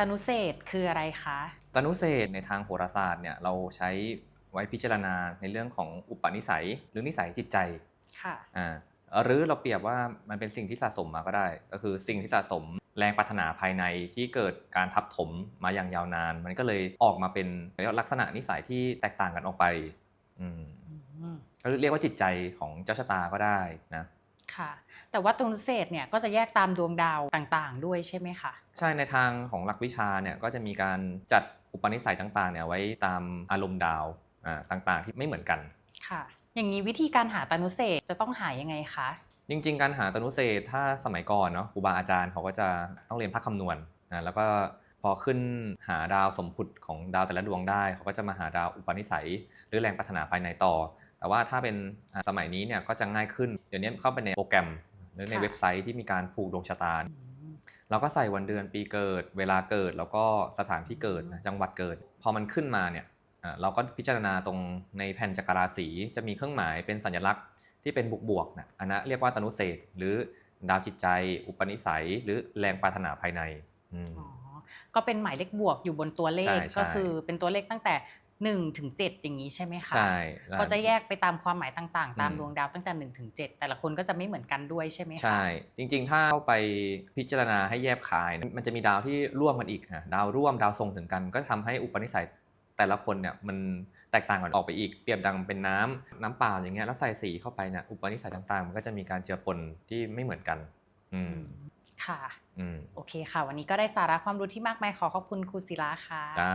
ตนุเศษคืออะไรคะตนุเศษในทางโหราศาสตร์เนี่ยเราใช้ไว้พิจารณาในเรื่องของอุปนิสัยหรือนิสัยจิตใจค่ะอ่าหรือเราเปรียบว่ามันเป็นสิ่งที่สะสมมาก็ได้ ก็คือสิ่งที่สะสมแรงปรารถนาภายในที่เกิดการทับถมมาอย่างยาวนาน มันก็เลยออกมาเป็นลักษณะนิสัยที่แตกต่างกันออกไปอืมอืมก็เรียกว่าจิตใจของเจ้าชะตาก็ได้นะ ค่ะ แต่ว่าตนุเศษเนี่ยก็จะแยกตามดวงดาวต่างๆ ด้วยใช่ไหมคะใช่ในทางของหลักวิชาเนี่ยก็จะมีการจัดอุปนิสัยต่างๆเนี่ยไว้ตามอารมณ์ดาวอ่าต่างๆ ที่ไม่เหมือนกันค่ะ อย่างนี้วิธีการหาตนุเศษจะต้องหายังไงคะจริง ๆ การหาตนุเศษถ้าสมัยก่อนเนาะครูบาอาจารย์เขาก็จะต้องเรียนภาคคำนวณนะแล้วก็ พอขึ้นหาดาวสมพุติของดาวแต่ละดวงได้ เขาก็จะมาหาดาวอุปนิสัย หรือแรงปรารถนาภายในต่อ แต่ว่าถ้าเป็นอ่าสมัยนี้เนี่ยก็จะง่ายขึ้น เดี๋ยวนี้เข้าไปในโปรแกรม หรือในค่ะเว็บไซต์ที่มีการผูกดวงชะตาอืมเราก็ใส่วันเดือนปีเกิด เวลาเกิดแล้วก็สถานที่เกิดนะจังหวัดเกิด พอมันขึ้นมาเนี่ยอ่าเราก็พิจารณาตรงในแผ่นจักรราศีจะมีเครื่องหมายเป็นสัญลักษณ์ที่เป็นบวกบวกๆนะอันนั้นเรียกว่าตนุเศษหรือดาวจิตใจ อุปนิสัย หรือแรงปรารถนาภายในอืมอ๋อ ก็เป็นหมายเลขบวกอยู่บนตัวเลขใช่ใช่ก็คือเป็นตัวเลขตั้งแต่1ถึง7อย่างนี้ใช่ไหมคะใช่ก็จะแยกไปตามความหมายต่างๆ ตามอืมดวงดาวตั้งแต่1ถึง7แต่ละคนก็จะไม่เหมือนกันด้วยใช่ไหมคะใช่จริงๆ ถ้าเข้าไปพิจารณาให้แยบคายนะมันจะมีดาวที่ร่วมกันอีกนะดาวร่วมดาวทรงถึงกัน ก็ทำให้อุปนิสัยแต่ละคนเนี่ยมันแตกต่างกันออกไปอีกเปรียบดังเป็นน้ำน้ำเปล่าอย่างเงี้ยแล้วใส่สีเข้าไปเนี่ยอุปนิสัยต่างๆ มันก็จะมีการเจือปนที่ไม่เหมือนกัน อืมอืมค่ะอืม โอเคค่ะ วันนี้ก็ได้สาระความรู้ที่มากมายขอขอบคุณครูศิลาค่ะจ้า